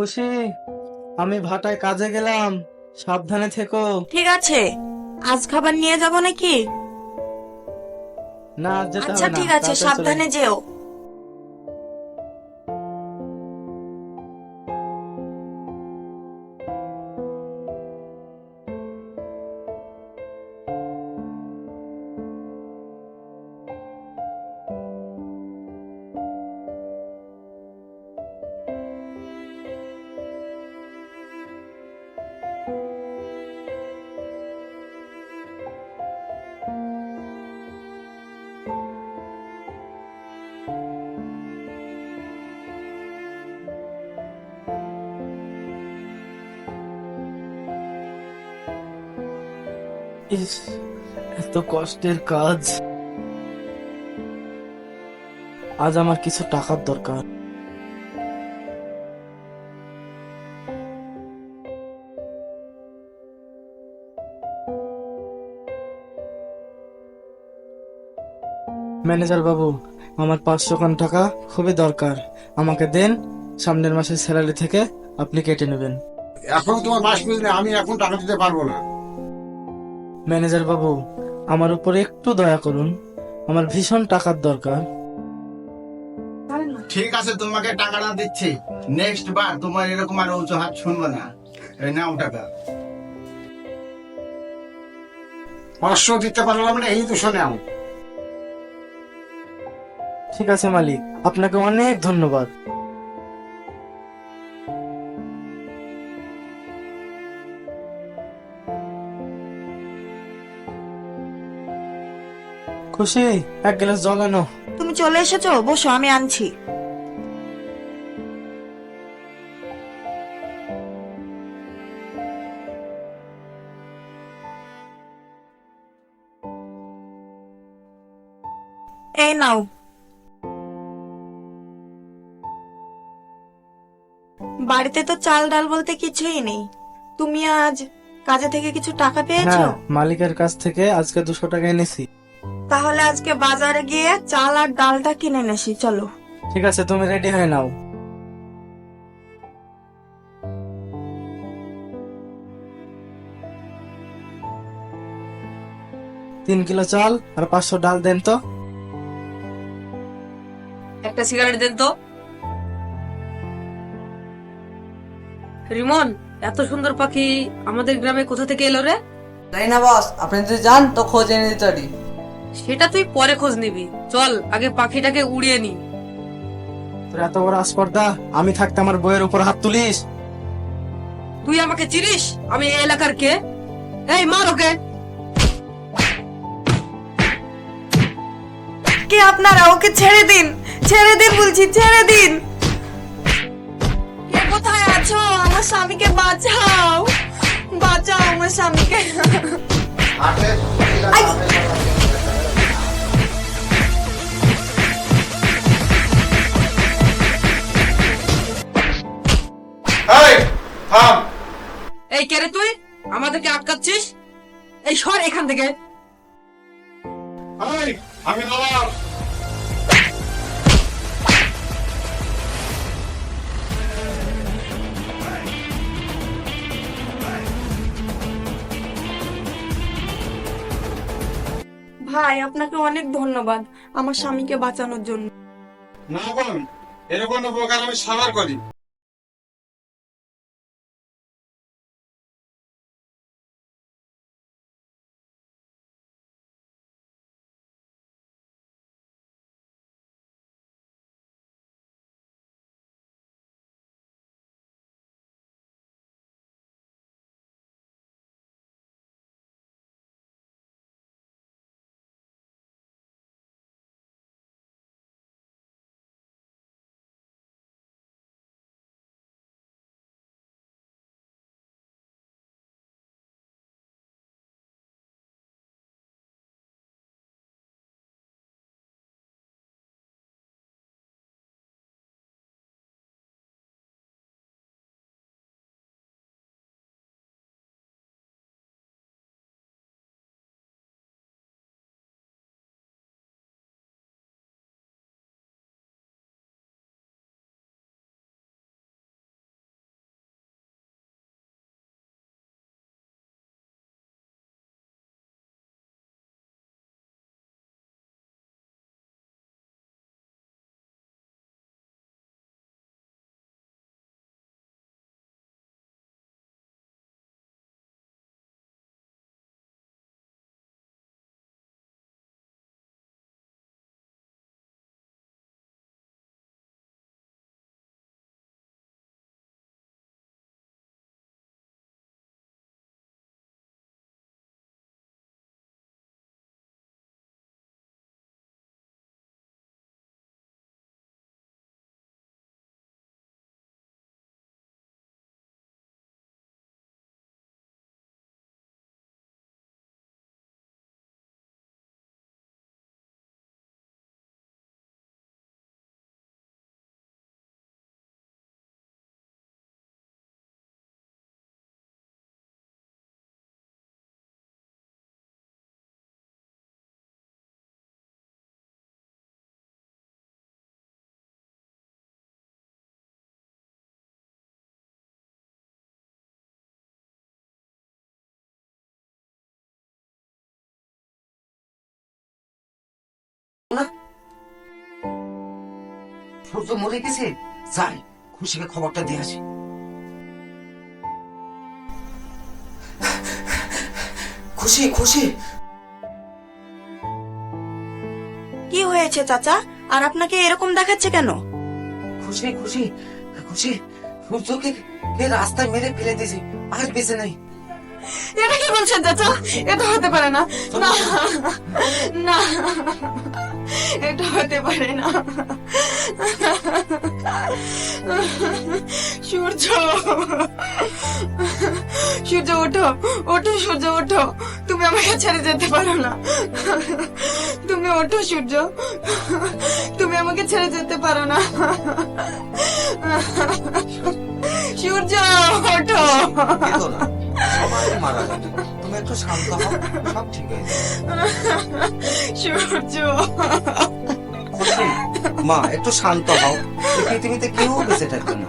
খুশি? আমি ভাটায় কাজে গেলাম। সাবধানে থেকো। ঠিক আছে। আজ খাবার নিয়ে যাব নাকি? না আজ যেতে আচ্ছা না। ঠিক আছে চলে সাবধানে যেও। ইস, এত কষ্টের কাজ। আজ আমার কিছু টাকার দরকার। ম্যানেজার বাবু, আমার পাঁচশো খান টাকা খুবই দরকার। আমাকে দেন, সামনের মাসের স্যালারি থেকে আপনি কেটে নেবেন। এখন তোমার মাস আমি এখন টাকা দিতে পারব না। ম্যানেজার বাবু আমার উপর একটু দয়া করুন। আমার ভীষণ টাকার দরকার। ঠিক আছে তোমাকে টাকাটা দিচ্ছি। নেক্সট বার তোমার এরকম আর উঁচু হাত শুনব না। এই নাও টাকা। পাঁচশো দিতে পারলাম না এই দুশো নাও। ঠিক আছে মালিক। আপনাকে অনেক ধন্যবাদ। খুশি? এক গ্লাস জল আনো। তুমি চলে এসেছ? বসো আমি আনছি। এই নাও। বাড়িতে তো চাল ডাল বলতে কিছুই নেই। তুমি আজ কাজে থেকে কিছু টাকা পেয়েছ? হ্যাঁ মালিকের কাছ থেকে আজকে দুশো টাকা এনেছি। তাহলে আজকে বাজারে গিয়ে চাল আর ডালটা কিনে নেছি চলো। ঠিক আছে তুমি রেডি হয়ে নাও। তিন কিলো চাল আর পাঁচশো ডাল দেন তো। একটা সিগারেট দেন তো। রিমন এত সুন্দর পাখি আমাদের গ্রামে কোথা থেকে এলো রে? জানি না বস। আপনি যদি যান তো খোঁজ এনে দিতে পারি। সেটা তুই পরে খোঁজ নিবি। চল আগে পাখিটাকে উড়িয়ে নি। তোর এত বড় আসপর্দা আমি থাকতে আমার বইয়ের উপর হাত তুলিস? তুই আমাকে চিনিস? আমি এই এলাকার কে? এই মার ওকে। কে আপনারা? ওকে ছেড়ে দিন। ছেড়ে দিন বলছি ছেড়ে দিন। কে কোথায় আছো? আমার স্বামীকে বাঁচাও। বাঁচাও আমার স্বামীকে। আই! এই থাম। এই কে তুই? আমাদেরকে আটকাচ্ছিস? এই সর এখান থেকে। এই আমি ভাই আপনাকে অনেক ধন্যবাদ আমার স্বামীকে বাঁচানোর জন্য। না বোন এরকম উপকার আমি সবার করি। সূর্য মরে গেছে। যাই খুশিকে খবরটা দিয়ে আসি। খুশি খুশি। কি হয়েছে চাচা? আর আপনাকে এরকম দেখাচ্ছে কেন? খুশি খুশি খুশি। সূর্যকে কে রাস্তায় মেরে ফেলে দিয়েছে? আর বেঁচে নাই। এটা কি বলছেন চাচা? এটা হতে পারে না। না। না। এটা হতে পারে না। সূর্য। সূর্য, ওঠো। ওঠো, সূর্য, ওঠো। তুমি আমাকে ছেড়ে যেতে পারো না। তুমি ওঠো, সূর্য। তুমি আমাকে ছেড়ে যেতে পারো না। সূর্য, ওঠো। সবাই মারা যাবে একটু শান্ত হও সব ঠিক হয়ে যাবে। সূর্য। খুশি মা একটু শান্ত হও। এই পৃথিবীতে কেউ বেঁচে থাকবে না।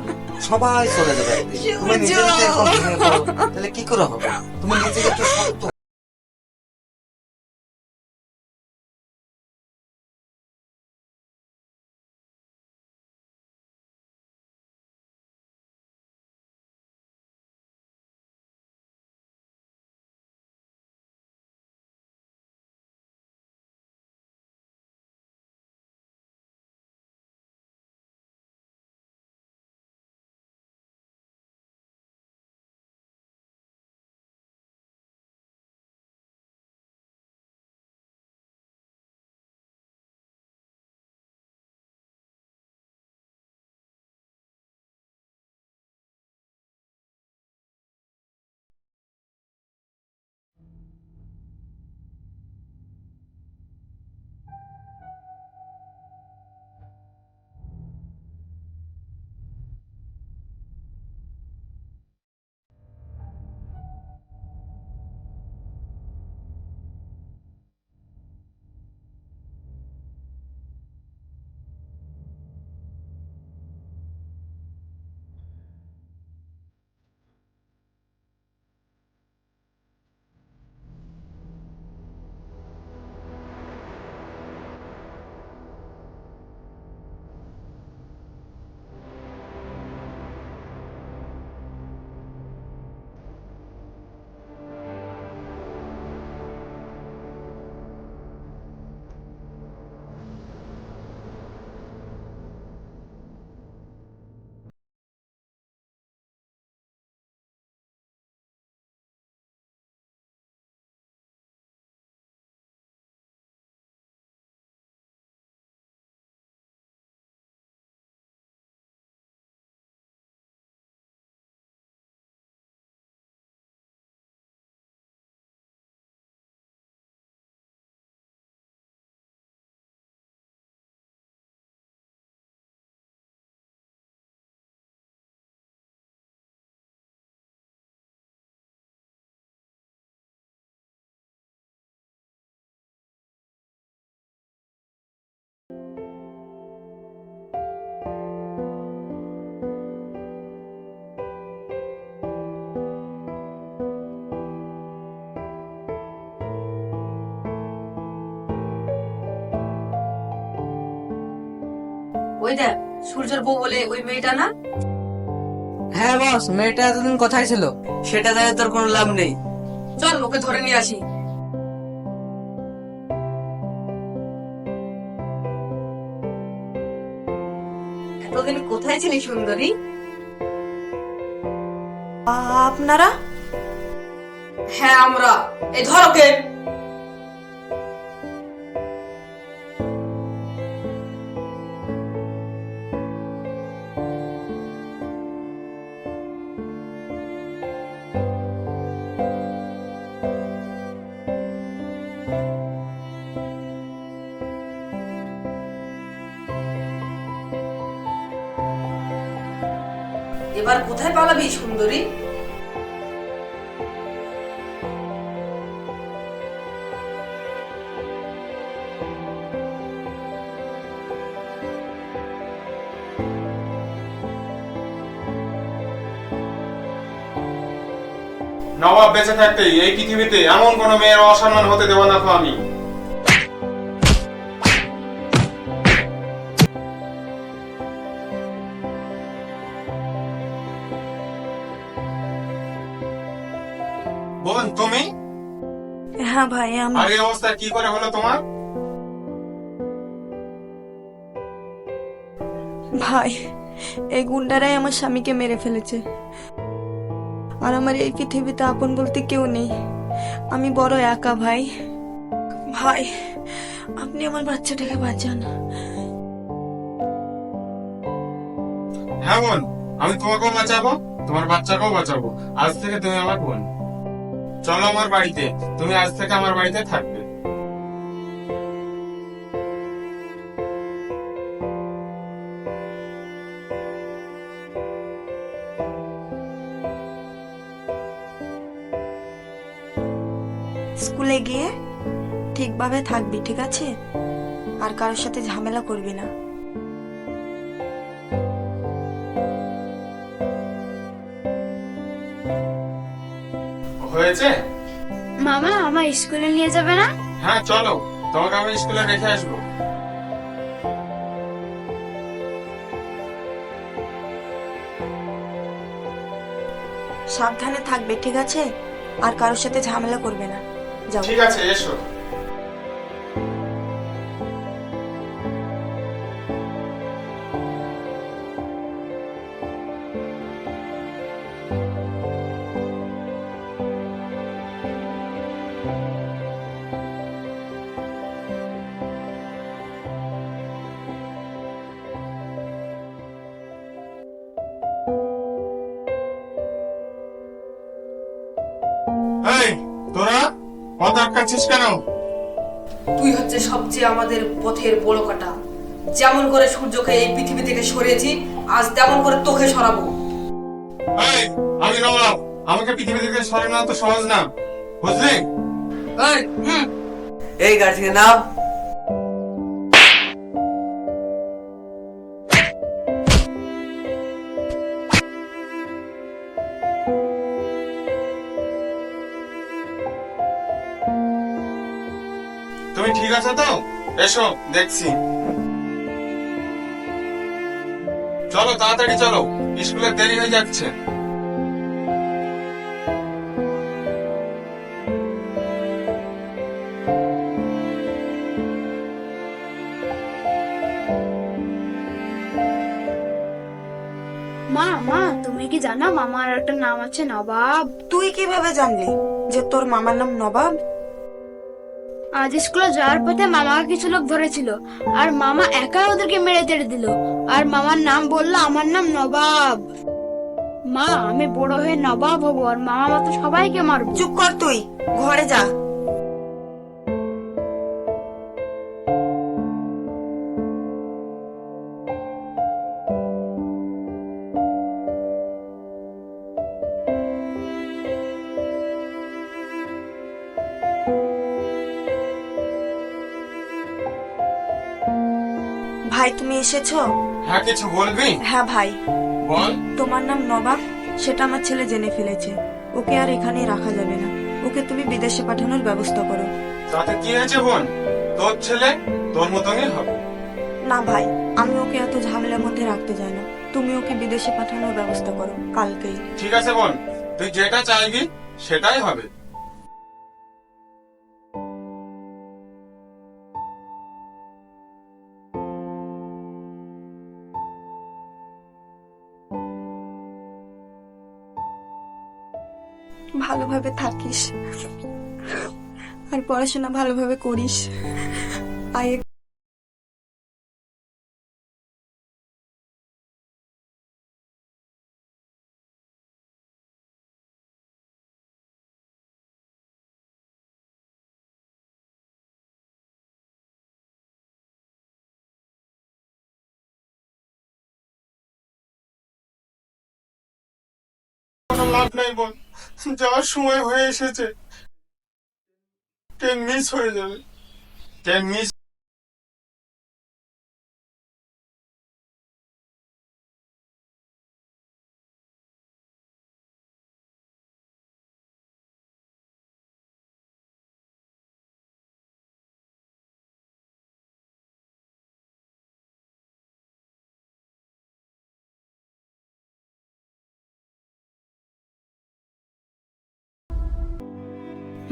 সবাই চলে যাবে একদিন। তুমি নিজে যদি এখন ভেঙে পড়ো। তাহলে কি করে হবে? তুমি নিজেকে একটু শক্ত ওই দেখ সূর্যের বউ বলে ওই মেয়েটা না? হ্যাঁ বস মেয়েটা এতদিন কোথায় ছিল? সেটা জানে তোর কোনো লাভ নেই। চল ওকে ধরে নিয়ে আসি। এতদিন কোথায় ছিলি সুন্দরী? আপনারা? হ্যাঁ আমরা। এই ধর ওকে। এবার কোথায় পালাবি, সুন্দরী? নবাব বেঁচে থাকতে এই পৃথিবীতে এমন কোন মেয়ের অসম্মান হতে দেব না তো আমি। হ্যাঁ ভাই আমি আর এই অবস্থা কি করে হলো তোমার? ভাই এই গুন্ডারাই আমার স্বামীকে মেরে ফেলেছে। আর আমার এই পৃথিবীতে আপন বলতে কেউ নেই। আমি বড় একা ভাই। ভাই আপনি আমার বাচ্চাটাকে বাঁচান। হ্যাঁ বোন আমি তোমাকেও বাঁচাবো তোমার বাচ্চাকেও বাঁচাবো। আজ থেকে তুমি আমার বোন। চলো আমার বাড়িতে। তুমি আজ থেকে আমার বাড়িতে থাকবে। স্কুলে গিয়ে ঠিকভাবে থাকবি, ঠিক আছে? আর কারোর সাথে ঝামেলা করবি না। হয়েছে? মামা আমার স্কুলে নিয়ে যাবে না? হ্যাঁ চলো। তোমাকে আমি স্কুলে রেখে আসব। সাবধানে থাকবে ঠিক আছে? আর কারোর সাথে ঝামেলা করবে না। যাও। ঠিক আছে এসো। পথ আটকাচ্ছিস কেন? তুই হচ্ছে সবচেয়ে আমাদের পথের বড় কাটা। যেমন করে সূর্যকে এই পৃথিবী থেকে সরিয়েছি আজ তেমন করে তোকে সরাবো। এই আমি নবাব আমাকে পৃথিবী থেকে সরানো তো সহজ না। বুঝলি? এই, হুম, আছো তো এসো দেখছি। চলো তাড়াতাড়ি চলো। স্কুলে দেরি হয়ে যাচ্ছে। মা মা তুমি কি জানো মামার একটা নাম আছে নবাব? তুই কীভাবে জানলি যে তোর মামার নাম নবাব? আজ স্কুলে যাওয়ার পথে মামাকে কিছু লোক ধরেছিল। আর মামা একা ওদেরকে মেরে তেড়ে দিল। আর মামার নাম বলল আমার নাম নবাব। মা, আমি বড় হয়ে নবাব হব, আর মামা মতো সবাইকে মারবো। চুপ কর তুই, ঘরে যা। ভাই তুমি এসেছ? হ্যাঁ কিছু বলবি? হ্যাঁ ভাই। বল। তোমার নাম নবাব? সেটা আমার ছেলে জেনে ফেলেছে। ওকে আর এখানে রাখা যাবে না। ওকে তুমি বিদেশে পাঠানোর ব্যবস্থা করো। তাতে কি হয়েছে বোন? তোর ছেলে তোর মতনই হবে। না ভাই আমি ওকে এত ঝামেলার মধ্যে রাখতে চাই না। তুমি ওকে বিদেশে পাঠানোর ব্যবস্থা করো কালকেই। ঠিক আছে বোন তুই যেটা চাইবি সেটাই হবে। থাকিস আর পড়াশোনা ভালোভাবে করিস। আয়। লাভ নাই বোন যাওয়ার সময় হয়ে এসেছে ট্রেন মিস হয়ে যাবে ট্রেন মিস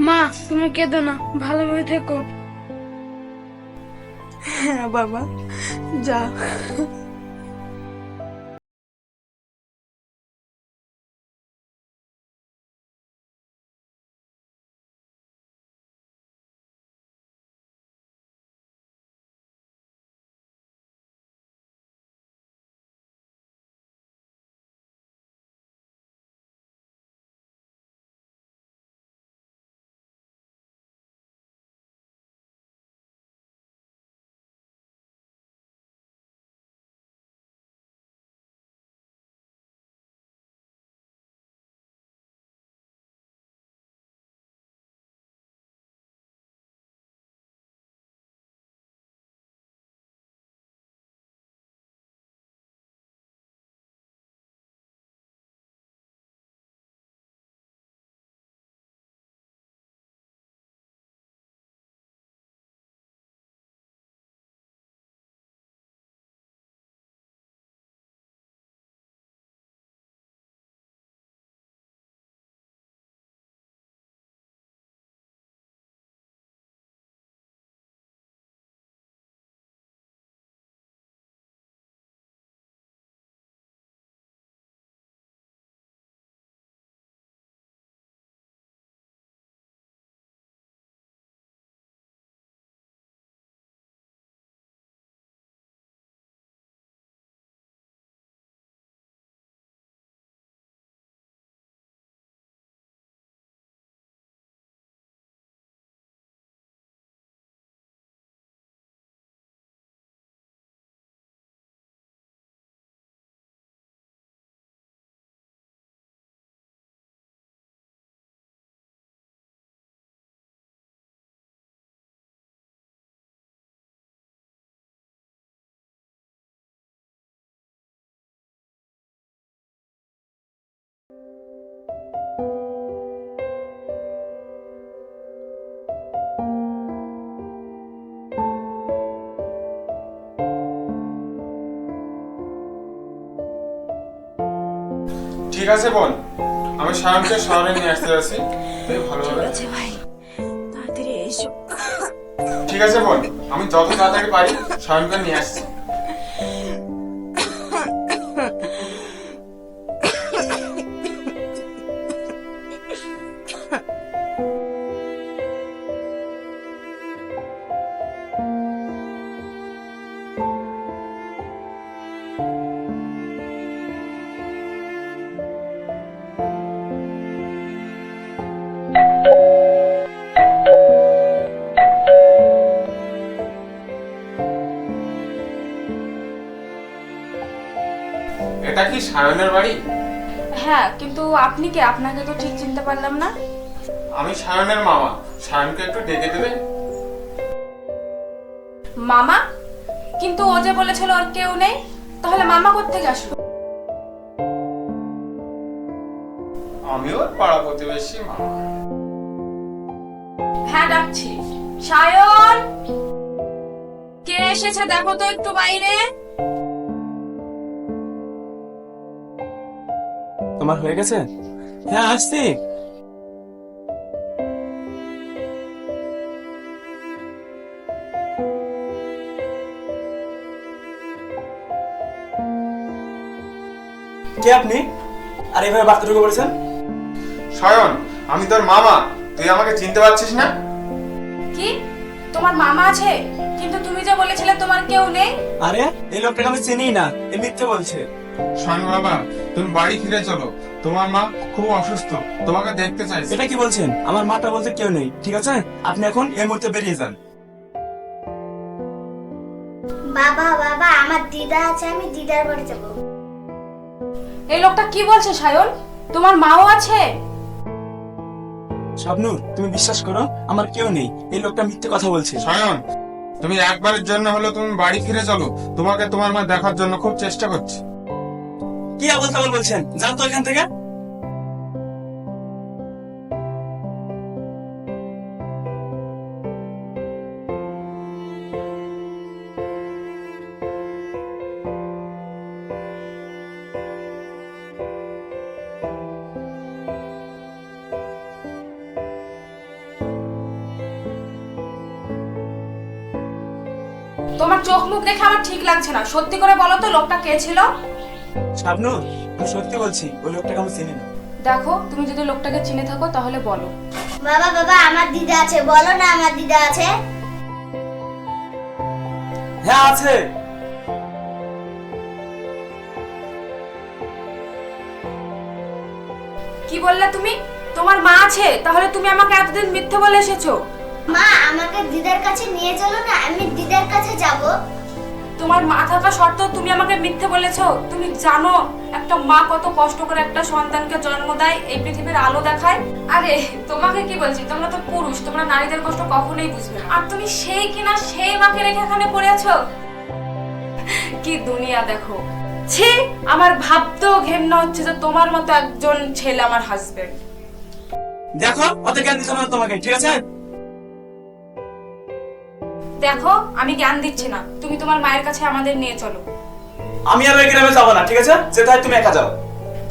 মা তুমি কেঁদো না ভালোভাবে থেকো। হ্যাঁ বাবা যা। ঠিক আছে বল আমি সায়নকে শহরে নিয়ে আসতে যাচ্ছি। তুই ভালোভাবে আছে ভাই তাড়াতাড়ি এসো। ঠিক আছে বল আমি যত তাড়াতাড়ি পারি সায়নকে নিয়ে আসছি। এটা কি সায়নের বাড়ি? হ্যাঁ কিন্তু আপনি কে? আপনাকে তো ঠিক চিনতে পারলাম না। আমি সায়নের মামা। সায়নকে একটু ডেকে দেবে? মামা? কিন্তু ও যে বলেছিল ওর কেউ নেই তাহলে মামা কোত্থেকে আসলো? আমি ওর পাড়া প্রতিবেশী মামা হ্যাঁ ডাকছি। সায়ন! কে এসেছে? দেখো তো একটু বাইরে। তোমার হয়ে গেছে? হ্যাঁ আসছি। কে আপনি? আর এইভাবে বার্তা ঢুকে পড়েছেন সায়ন আমি তোর মামা। তুই আমাকে চিনতে পারছিস না? কি? তোমার মামা আছে? কিন্তু তুমি যে বলেছিলে তোমার কেউ নেই? আরে এই লোকটাকে আমি চিনি না এ মিথ্যে বলছে। শোন বাবা তুমি বাড়ি ফিরে চলো। তোমার মা খুব অসুস্থ। তোমাকে দেখতে চাইছে। এটা কি বলছেন? আমার মাটা বলতে কেউ নেই। ঠিক আছে? আপনি এখন এই মুহূর্তে বেরিয়ে যান। বাবা বাবা আমার দিদা আছে আমি দিদার বাড়ি যাব। এই লোকটা কি বলছে সায়ন? তোমার মাও আছে? স্বপ্নুর তুমি বিশ্বাস করো আমার কেউ নেই। এই লোকটা মিথ্যে কথা বলছে। সায়ন তুমি একবারের জন্য হলো তুমি বাড়ি ফিরে চলো। তোমাকে তোমার মা দেখার জন্য খুব চেষ্টা করছে। কি অবস্থা তাবল বলছেন? যান তো এখান থেকে। তোমার চোখ মুখ দেখে আমার ঠিক লাগছে না। সত্যি করে বলো তো, লোকটা কে ছিল? শাবনুর আমি সত্যি বলছি ওই লোকটাকে আমি চিনি না। দেখো তুমি যদি লোকটাকে চিনে থাকো তাহলে বলো। বাবা বাবা আমার দিদা আছে বলো না আমার দিদা আছে। হ্যাঁ আছে। কি বললে তুমি? তোমার মা আছে তাহলে তুমি আমাকে এতদিন মিথ্যে বলে এসেছ। মা আমাকে দিদার কাছে নিয়ে চলো না আমি দিদার কাছে যাব। তোমার মা থাকা সত্ত্বেও তুমি আমাকে মিথ্যে বলেছ। তুমি জানো একটা মা কত কষ্ট করে একটা সন্তানকে জন্ম দেয়, এই পৃথিবীর আলো দেখায়। আরে, তোমাকে কি বলছি? তোমরা তো পুরুষ, তোমরা নারীদের কষ্ট কখনোই বুঝবে আর তুমি সেই কিনা সেই মাকে রেখে এখানে পড়ে আছো? কি দুনিয়া দেখো। ছি, আমার ভাবতেও ঘেন্না হচ্ছে যে তোমার মতো একজন ছেলে আমার হাজবেন্ড দেখো, অত জ্ঞান দিতে তোমাকে, ঠিক আছে? দেখো আমি জ্ঞান দিচ্ছি না। তুমি তোমার মায়ের কাছে আমাদের নিয়ে চলো। আমি আর ওই গ্রামে যাব না ঠিক আছে? যেতে হয় তুমি একা যাও।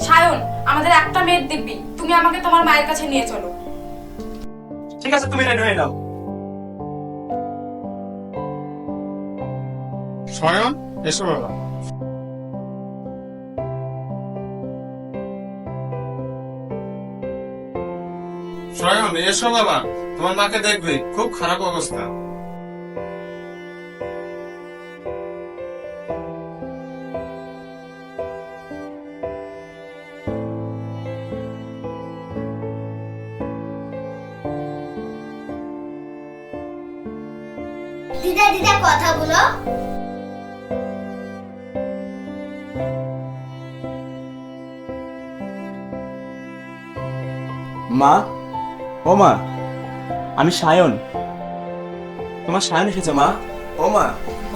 সায়ন আমাদের একটা মেয়ের দিব্যি। তুমি আমাকে তোমার মায়ের কাছে নিয়ে চলো। ঠিক আছে তুমি রেডি হয়ে নাও। স্বয়ং এসো বাবা। স্বয়ং এসো বাবা। তোমার মাকে দেখবে খুব খারাপ অবস্থা। মা? ও মা আমি সায়ন। তোমার সায়ন এসেছে মা? ও মা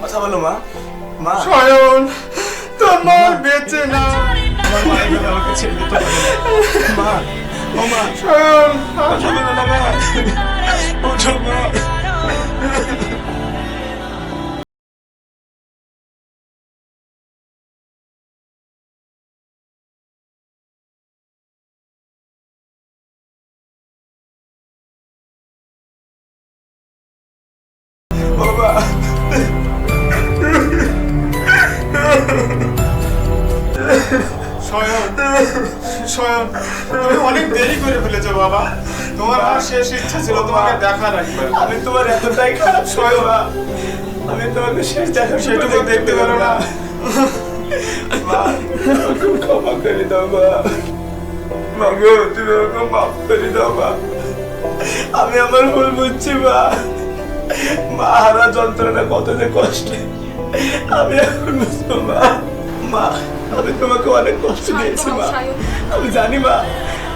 কথা বলো মা। মা। সায়ন তোমার বেঁচে না। মা ও মা। সায়ন কথা বলো না মা। ওঠো মা। আমি তোমাকে শেষ দেখা সেটুকু দেখতে পারো না। ক্ষমা করে দাও মা। তুমি আমাকে মাফ করে দাও মা। আমি আমার ভুল বুঝছি মা। মা হারা যন্ত্রণা কত যে কষ্ট। আমি এখন বুঝব মা। মা আমি তোমাকে অনেক কষ্ট দিয়েছি মা। আমি জানি মা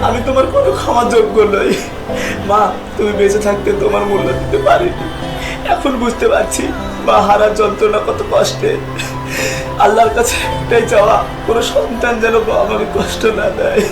আমি তোমার কোনো ক্ষমা যোগ্য নই। মা তুমি বেঁচে থাকতে তোমার মূল্য দিতে পারিনি। এখন বুঝতে পারছি মা হারার যন্ত্রণা কত কষ্টে। আল্লাহর কাছে একটাই চাওয়া, কোনো সন্তান যেন আমাকে মাকে কষ্ট না দেয়।